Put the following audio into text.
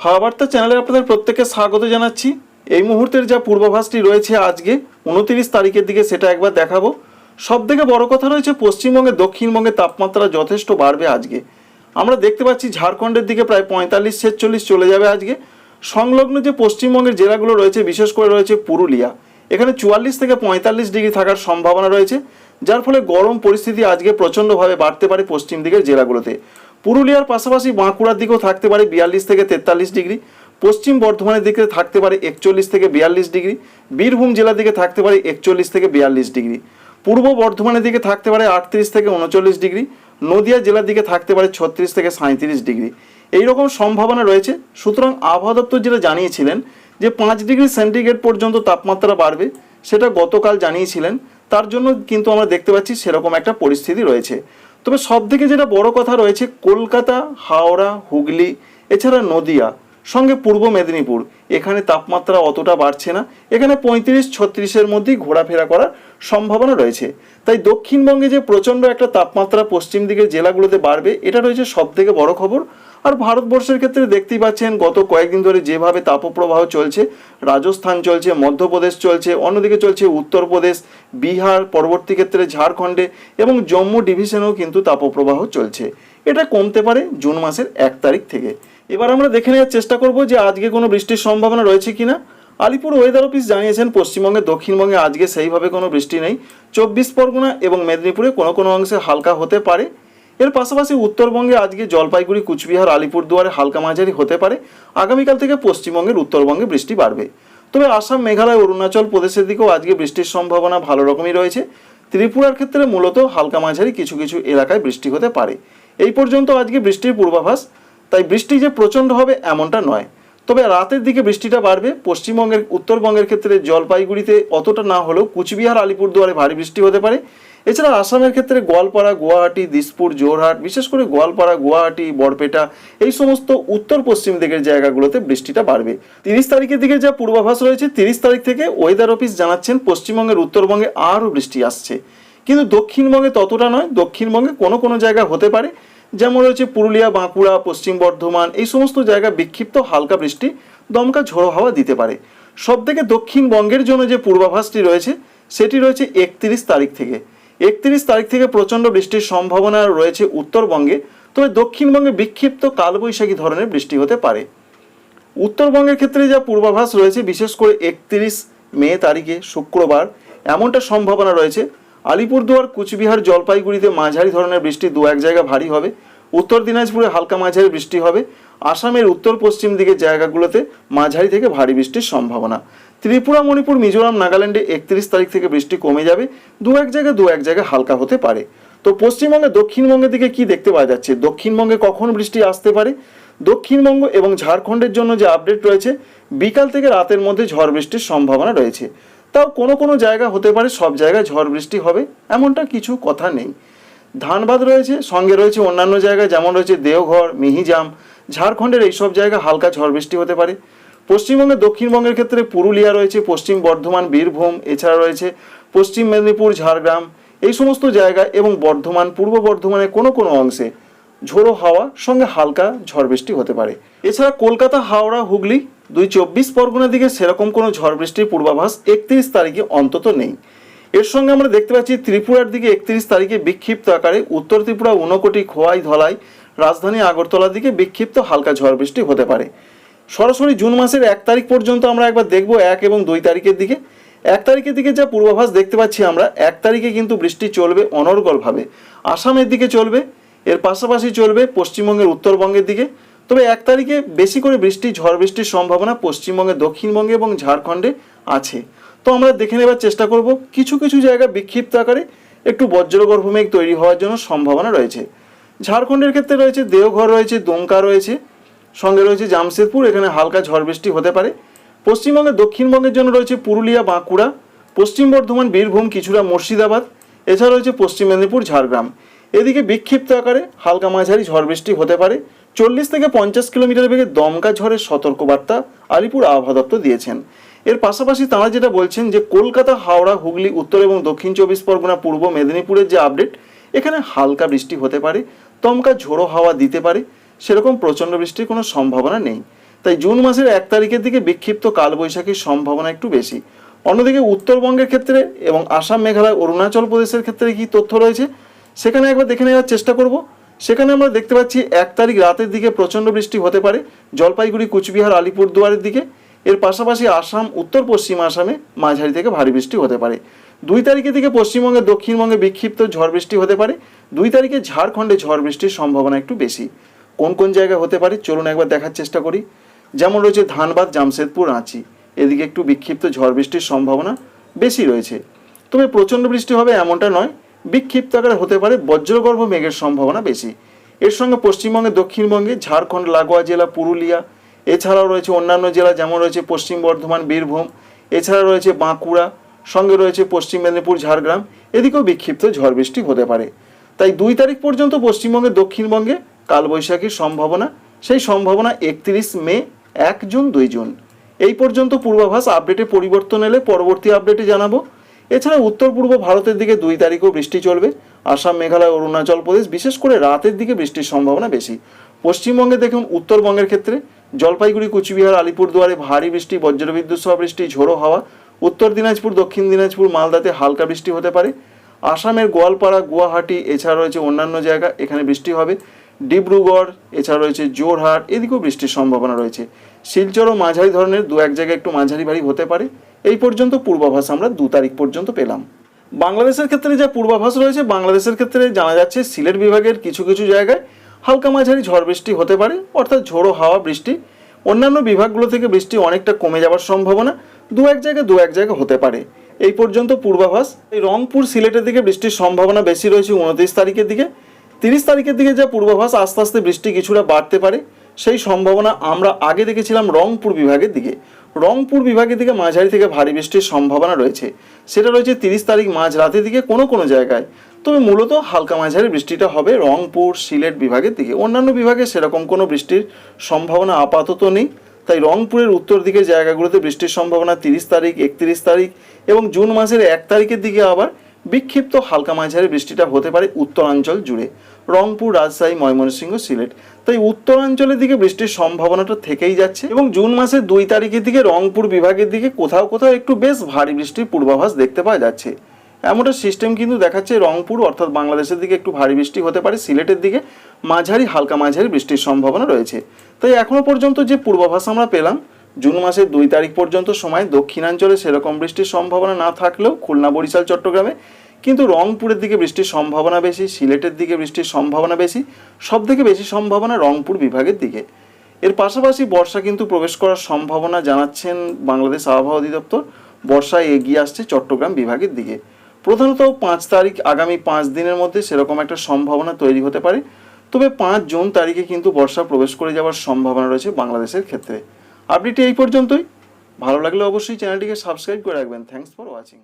হাওয়া বার্তা চ্যানেলে আপনাদের প্রত্যেককে স্বাগত জানাচ্ছি। এই মুহূর্তের যা পূর্বাভাসটি রয়েছে আজকে, উনতিরিশ তারিখের দিকে সেটা একবার দেখাবো। সব থেকে বড় কথা রয়েছে, পশ্চিমবঙ্গে, দক্ষিণবঙ্গে তাপমাত্রা যথেষ্ট বাড়বে আজকে। আমরা দেখতে পাচ্ছি ঝাড়খণ্ডের দিকে প্রায় পঁয়তাল্লিশ, ছেচল্লিশ চলে যাবে আজকে। সংলগ্ন যে পশ্চিমবঙ্গের জেলাগুলো রয়েছে, বিশেষ করে রয়েছে পুরুলিয়া। এখানে চুয়াল্লিশ থেকে পঁয়তাল্লিশ ডিগ্রি থাকার সম্ভাবনা রয়েছে, যার ফলে গরম পরিস্থিতি আজকে প্রচণ্ডভাবে বাড়তে পারে পশ্চিম দিকের জেলাগুলোতে। পুরুলিয়ার পাশাপাশি বাঁকুড়ার দিকেও থাকতে পারে বিয়াল্লিশ থেকে তেতাল্লিশ ডিগ্রি, পশ্চিম বর্ধমানের দিকে থাকতে পারে একচল্লিশ থেকে বিয়াল্লিশ ডিগ্রি, বীরভূম জেলার দিকে থাকতে পারে একচল্লিশ থেকে বিয়াল্লিশ ডিগ্রি। পূর্ব বর্ধমানের দিকে থাকতে পারে আটত্রিশ থেকে উনচল্লিশ ডিগ্রি, নদিয়া জেলার দিকে থাকতে পারে ছত্রিশ থেকে সাঁত্রিশ ডিগ্রি। এই রকম সম্ভাবনা রয়েছে। সুতরাং আবহাওয়া দপ্তর যেটা জানিয়েছিলেন যে পাঁচ ডিগ্রি সেন্টিগ্রেড পর্যন্ত তাপমাত্রা বাড়বে, সেটা গতকাল জানিয়েছিলেন। তার জন্য কিন্তু আমরা দেখতে পাচ্ছি সেরকম একটা পরিস্থিতি রয়েছে। তবে সব থেকে যেটা বড় কথা রয়েছে, কলকাতা, হাওড়া, হুগলি, এছাড়া নদিয়া, সঙ্গে পূর্ব মেদিনীপুর। এখানে তাপমাত্রা অতটা বাড়ছে না। এখানে পঁয়ত্রিশ, ছত্রিশের মধ্যেই ঘোরাফেরা করার সম্ভাবনা রয়েছে। তাই দক্ষিণবঙ্গে যে প্রচণ্ড একটা তাপমাত্রা পশ্চিম দিকের জেলাগুলোতে বাড়বে, এটা রয়েছে সব থেকে বড় খবর। আর ভারতবর্ষের ক্ষেত্রে দেখতেই পাচ্ছেন, গত কয়েকদিন ধরে যেভাবে তাপপ্রবাহ চলছে, রাজস্থান চলছে, মধ্যপ্রদেশ চলছে, অন্যদিকে চলছে উত্তরপ্রদেশ, বিহার, পরবর্তী ক্ষেত্রে ঝাড়খণ্ডে এবং জম্মু ডিভিশনেও কিন্তু তাপপ্রবাহ চলছে। এটা কমতে পারে জুন মাসের এক তারিখ থেকে। এবার আমরা দেখে নেওয়ার চেষ্টা করব যে আজকে কোনো বৃষ্টির সম্ভাবনা রয়েছে কি না আলিপুর ওয়েদার অফিস জানিয়েছেন, পশ্চিমবঙ্গে, দক্ষিণবঙ্গে আজকে সেইভাবে কোনো বৃষ্টি নেই। চব্বিশ পরগনা এবং মেদিনীপুরে কোনো কোনো অংশে হালকা হতে পারে। এর পাশাপাশি উত্তরবঙ্গে আজকে জলপাইগুড়ি, কুচবিহার, আলিপুরদুয়ারে হালকা মাঝারি হতে পারে। আগামীকাল থেকে পশ্চিমবঙ্গের উত্তরবঙ্গে বৃষ্টি বাড়বে। তবে আসাম, মেঘালয়, অরুণাচল প্রদেশের দিকেও আজকে বৃষ্টির সম্ভাবনা ভালো রকমই রয়েছে। ত্রিপুরার ক্ষেত্রে মূলত হালকা মাঝারি কিছু কিছু এলাকায় বৃষ্টি হতে পারে। এই পর্যন্ত আজকে বৃষ্টির পূর্বাভাস, তাই বৃষ্টি যে প্রচণ্ড হবে এমনটা নয়। তবে রাতের দিকে বৃষ্টিটা বাড়বে। পশ্চিমবঙ্গের, উত্তরবঙ্গের ক্ষেত্রে জলপাইগুড়িতে অতটা না হলেও কুচবিহার, আলিপুরদুয়ারে ভারী বৃষ্টি হতে পারে। এছাড়া আসামের ক্ষেত্রে গোয়ালপাড়া, গুয়াহাটি, দিসপুর জোরহাট বিশেষ করে গোয়ালপাড়া, গুয়াহাটি, বরপেটা, এই সমস্ত উত্তর পশ্চিম দিকের জায়গাগুলোতে বৃষ্টিটা বাড়বে। তিরিশ তারিখের দিকে যা পূর্বাভাস রয়েছে, তিরিশ তারিখ থেকে ওয়েদার অফিস জানাচ্ছেন পশ্চিমবঙ্গের উত্তরবঙ্গে আরও বৃষ্টি আসছে। কিন্তু দক্ষিণবঙ্গে ততটা নয়, দক্ষিণবঙ্গে কোনো কোনো জায়গা হতে পারে। যেমন রয়েছে পুরুলিয়া, বাঁকুড়া, পশ্চিম বর্ধমান, এই সমস্ত জায়গা বিক্ষিপ্ত হালকা বৃষ্টি, দমকা ঝোড়ো হাওয়া দিতে পারে। সব থেকে দক্ষিণবঙ্গের জন্য যে পূর্বাভাসটি রয়েছে, সেটি রয়েছে একত্রিশ তারিখ থেকে। একত্রিশ তারিখ থেকে প্রচণ্ড বৃষ্টির সম্ভাবনা রয়েছে উত্তরবঙ্গে, তবে দক্ষিণবঙ্গে বিক্ষিপ্ত কালবৈশাখী ধরনের বৃষ্টি হতে পারে। উত্তরবঙ্গের ক্ষেত্রে যা পূর্বাভাস রয়েছে, বিশেষ করে একত্রিশ মে তারিখে শুক্রবার, এমনটা সম্ভাবনা রয়েছে। আলিপুরদুয়ার, কুচবিহার, জলপাইগুড়িতে মাঝারি ধরনের বৃষ্টি দু এক জায়গা ভারী হবে। উত্তর দিনাজপুরে হালকা মাঝারি বৃষ্টি হবে। আসামের উত্তর পশ্চিম দিকের জায়গাগুলোতে মাঝারি থেকে ভারী বৃষ্টির সম্ভাবনা। ত্রিপুরা, মণিপুর, মিজোরাম, নাগাল্যান্ডে একত্রিশ তারিখ থেকে বৃষ্টি কমে যাবে। দু এক জায়গায় দু এক জায়গায় হালকা হতে পারে। তো পশ্চিমবঙ্গে, দক্ষিণবঙ্গের দিকে কি দেখতে পাওয়া যাচ্ছে? দক্ষিণবঙ্গে কখন বৃষ্টি আসতে পারে? দক্ষিণবঙ্গ এবং ঝাড়খণ্ডের জন্য যে আপডেট রয়েছে, বিকাল থেকে রাতের মধ্যে ঝড় বৃষ্টির সম্ভাবনা রয়েছে। তাও কোনো কোনো জায়গা হতে পারে, সব জায়গায় ঝড় বৃষ্টি হবে, এমনটা কিছু কথা নেই। ধানবাদ রয়েছে, সঙ্গে রয়েছে অন্যান্য জায়গায়, যেমন রয়েছে দেওঘর, মিহিজাম ঝাড়খণ্ডের এইসব জায়গায় হালকা ঝড় বৃষ্টি হতে পারে। পশ্চিমবঙ্গে দক্ষিণবঙ্গের ক্ষেত্রে পুরুলিয়া রয়েছে, পশ্চিম বর্ধমান, বীরভূম, এছাড়া রয়েছে পশ্চিম মেদিনীপুর, ঝাড়গ্রাম, এই সমস্ত জায়গা এবং বর্ধমান, পূর্ব বর্ধমানের কোনো কোনো অংশে ঝোড়ো হাওয়া, সঙ্গে হালকা ঝড় বৃষ্টি হতে পারে। এছাড়া কলকাতা, হাওড়া, হুগলি দুই চব্বিশ পরগনার দিকে সেরকম কোনো ঝড় বৃষ্টির পূর্বাভাস একত্রিশ তারিখে অন্তত নেই। এর সঙ্গে আমরা দেখতে পাচ্ছি ত্রিপুরার দিকে একত্রিশ তারিখে বিক্ষিপ্ত আকারে উত্তর ত্রিপুরা, ঊনকোটি খোয়াই ধলাই রাজধানী আগরতলার দিকে বিক্ষিপ্ত হালকা ঝড় বৃষ্টি হতে পারে। সরাসরি জুন মাসের এক তারিখ পর্যন্ত আমরা একবার দেখব এক এবং দুই তারিখের দিকে। এক তারিখের দিকে যা পূর্বাভাস দেখতে পাচ্ছি আমরা, এক তারিখে কিন্তু বৃষ্টি চলবে অনর্গলভাবে। আসামের দিকে চলবে, এর পাশাপাশি চলবে পশ্চিমবঙ্গের উত্তরবঙ্গের দিকে। তবে এক তারিখে বেশি করে বৃষ্টি, ঝড় বৃষ্টির সম্ভাবনা পশ্চিমবঙ্গে দক্ষিণবঙ্গে এবং ঝাড়খণ্ডে আছে। তো আমরা দেখে নেবার চেষ্টা করব, কিছু কিছু জায়গা বিক্ষিপ্ত আকারে একটু বজ্রগর্ভ মেঘ তৈরি হওয়ার জন্য সম্ভাবনা রয়েছে। ঝাড়খণ্ডের ক্ষেত্রে রয়েছে দেওঘর, রয়েছে দুমকা, রয়েছে সঙ্গে রয়েছে জামশেদপুর, এখানে হালকা ঝড় বৃষ্টি হতে পারে। পশ্চিমবঙ্গে দক্ষিণবঙ্গের জন্য রয়েছে পুরুলিয়া, বাঁকুড়া, পশ্চিম বর্ধমান, বীরভূম কিছুটা মুর্শিদাবাদ, এছাড়া রয়েছে পশ্চিম মেদিনীপুর, ঝাড়গ্রাম। এদিকে বিক্ষিপ্ত আকারে হালকা মাঝারি ঝড় বৃষ্টি হতে পারে। চল্লিশ থেকে পঞ্চাশ কিলোমিটার বেগে দমকা ঝড়ের সতর্কবার্তা আলিপুর আবহাওয়া দপ্তর দিয়েছেন। এর পাশাপাশি তাঁরা যেটা বলছেন যে কলকাতা, হাওড়া, হুগলি, উত্তর এবং দক্ষিণ চব্বিশ পরগনা, পূর্ব মেদিনীপুরের যে আপডেট, এখানে হালকা বৃষ্টি হতে পারে। দমকা ঝোড়ো হাওয়া দিতে পারে, সেরকম প্রচণ্ড বৃষ্টির কোনো সম্ভাবনা নেই। তাই জুন মাসের এক তারিখের দিকে বিক্ষিপ্ত কালবৈশাখীর সম্ভাবনা একটু বেশি। অন্যদিকে উত্তরবঙ্গের ক্ষেত্রে এবং আসাম, মেঘালয়, অরুণাচল প্রদেশের ক্ষেত্রে কি তথ্য রয়েছে, সেখানে একবার দেখে নেওয়ার চেষ্টা করব। সেখানে আমরা দেখতে পাচ্ছি এক তারিখ রাতের দিকে প্রচণ্ড বৃষ্টি হতে পারে, জলপাইগুড়ি, কুচবিহার, আলিপুরদুয়ারের দিকে। এর পাশাপাশি আসাম উত্তর পশ্চিম আসামে মাঝারি থেকে ভারী বৃষ্টি হতে পারে। দুই তারিখের দিকে পশ্চিমবঙ্গে দক্ষিণবঙ্গে বিক্ষিপ্ত ঝড় বৃষ্টি হতে পারে। দুই তারিখে ঝাড়খণ্ডে ঝড় বৃষ্টির সম্ভাবনা একটু বেশি। কোন কোন জায়গায় হতে পারে চলুন একবার দেখার চেষ্টা করি। যেমন রয়েছে ধানবাদ, জামশেদপুর, রাঁচি। এদিকে একটু বিক্ষিপ্ত ঝড় বৃষ্টির সম্ভাবনা বেশি রয়েছে। তবে প্রচণ্ড বৃষ্টি হবে এমনটা নয়, বিক্ষিপ্ত আকারে হতে পারে বজ্রগর্ভ মেঘের সম্ভাবনা বেশি। এর সঙ্গে পশ্চিমবঙ্গে, দক্ষিণবঙ্গে, ঝাড়খণ্ড, লাগোয়া জেলা, পুরুলিয়া, এছাড়াও রয়েছে অন্যান্য জেলা যেমন রয়েছে পশ্চিম বর্ধমান, বীরভূম এছাড়া রয়েছে বাঁকুড়া সঙ্গে রয়েছে পশ্চিম মেদিনীপুর, ঝাড়গ্রাম। এদিকেও বিক্ষিপ্ত ঝড় বৃষ্টি হতে পারে। তাই দুই তারিখ পর্যন্ত পশ্চিমবঙ্গে, দক্ষিণবঙ্গে কালবৈশাখীর সম্ভাবনা। সেই সম্ভাবনা একত্রিশ মে, এক জুন, দুই জুন। এই পর্যন্ত পূর্বাভাস আপডেটে পরিবর্তন এলে পরবর্তী আপডেটে জানাব। এছাড়া উত্তর পূর্ব ভারতের দিকে দুই তারিখও বৃষ্টি চলবে। আসাম, মেঘালয়, অরুণাচল প্রদেশ, বিশেষ করে রাতের দিকে বৃষ্টির সম্ভাবনা বেশি। পশ্চিমবঙ্গে দেখুন, উত্তরবঙ্গের ক্ষেত্রে জলপাইগুড়ি, কুচবিহার, আলিপুরদুয়ারে ভারী বৃষ্টি, বজ্রবিদ্যুৎ সহ বৃষ্টি, ঝোড়ো হাওয়া উত্তর দিনাজপুর, দক্ষিণ দিনাজপুর, মালদাতে হালকা বৃষ্টি হতে পারে। আসামের গোয়ালপাড়া, গুয়াহাটি, এছাড়া রয়েছে অন্যান্য জায়গা, এখানে বৃষ্টি হবে। ডিব্রুগড়, এছাড়া রয়েছে জোরহাট, এদিকেও বৃষ্টির সম্ভাবনা রয়েছে। শিলচরও মাঝারি ধরনের দু এক জায়গায় একটু মাঝারি ভারী হতে পারে। এই পর্যন্ত পূর্বাভাস আমরা দু তারিখ পর্যন্ত পেলাম। বাংলাদেশের ক্ষেত্রে যা পূর্বাভাস রয়েছে, বাংলাদেশের ক্ষেত্রে জানা যাচ্ছে সিলেট বিভাগের কিছু কিছু জায়গায় হালকা মাঝারি ঝড় বৃষ্টি হতে পারে, অর্থাৎ ঝোড়ো হাওয়া বৃষ্টি অন্যান্য বিভাগগুলো থেকে বৃষ্টি অনেকটা কমে যাওয়ার সম্ভাবনা দু এক জায়গায় দু এক জায়গায় হতে পারে। এই পর্যন্ত পূর্বাভাস, এই রংপুর সিলেটের দিকে বৃষ্টির সম্ভাবনা বেশি রয়েছে উনত্রিশ তারিখের দিকে। তিরিশ তারিখের দিকে যা পূর্বাভাস, আস্তে আস্তে বৃষ্টি কিছুটা বাড়তে পারে। সেই সম্ভাবনা আমরা আগে দেখেছিলাম রংপুর বিভাগের দিকে। রংপুর বিভাগের দিকে মাঝারি থেকে ভারী বৃষ্টির সম্ভাবনা রয়েছে। সেটা রয়েছে তিরিশ তারিখ মাঝ রাতের দিকে কোনো কোনো জায়গায়। তবে মূলত হালকা মাঝারি বৃষ্টিটা হবে রংপুর, সিলেট বিভাগের দিকে। অন্যান্য বিভাগে সেরকম কোনো বৃষ্টির সম্ভাবনা আপাতত নেই। তাই রংপুরের উত্তর দিকের জায়গাগুলোতে বৃষ্টির সম্ভাবনা তিরিশ তারিখ, একত্রিশ তারিখ এবং জুন মাসের এক তারিখের দিকে আবার বিক্ষিপ্ত হালকা মাঝারি বৃষ্টিটা হতে পারে উত্তরাঞ্চল জুড়ে। রংপুর, রাজশাহী, ময়মনসিংহ, সিলেট। তাই উত্তরাঞ্চলের দিকে বৃষ্টির সম্ভাবনাটা থেকেই যাচ্ছে এবং জুন মাসের দুই তারিখের দিকে রংপুর বিভাগের দিকে কোথাও কোথাও একটু বেশ ভারী বৃষ্টির পূর্বাভাস দেখতে পাওয়া যাচ্ছে। এমনটা সিস্টেম কিন্তু দেখাচ্ছে রংপুর, অর্থাৎ বাংলাদেশের দিকে একটু ভারী বৃষ্টি হতে পারে, সিলেটের দিকে মাঝারি হালকা মাঝারি বৃষ্টির সম্ভাবনা রয়েছে। তাই এখনও পর্যন্ত যে পূর্বাভাস আমরা পেলাম জুন মাসের দুই তারিখ পর্যন্ত সময় দক্ষিণাঞ্চলে সেরকম বৃষ্টির সম্ভাবনা না থাকলেও খুলনা, বরিশাল, চট্টগ্রামে কিন্তু রংপুরের দিকে বৃষ্টির সম্ভাবনা বেশি, সিলেটের দিকে বৃষ্টির সম্ভাবনা বেশি, সব থেকে বেশি সম্ভাবনা রংপুর বিভাগের দিকে। এর পাশাপাশি বর্ষা কিন্তু প্রবেশ করার সম্ভাবনা জানাচ্ছেন বাংলাদেশ আবহাওয়া অধিদপ্তর। বর্ষায় এগিয়ে আসছে চট্টগ্রাম বিভাগের দিকে। প্রধানত পাঁচ তারিখ, আগামী পাঁচ দিনের মধ্যে সেরকম একটা সম্ভাবনা তৈরি হতে পারে। তবে পাঁচ জুন তারিখে কিন্তু বর্ষা প্রবেশ করে যাওয়ার সম্ভাবনা রয়েছে বাংলাদেশের ক্ষেত্রে। আপডেটটি এই পর্যন্তই। ভালো লাগলে অবশ্যই চ্যানেলটিকে সাবস্ক্রাইব করে রাখবেন। Thanks for watching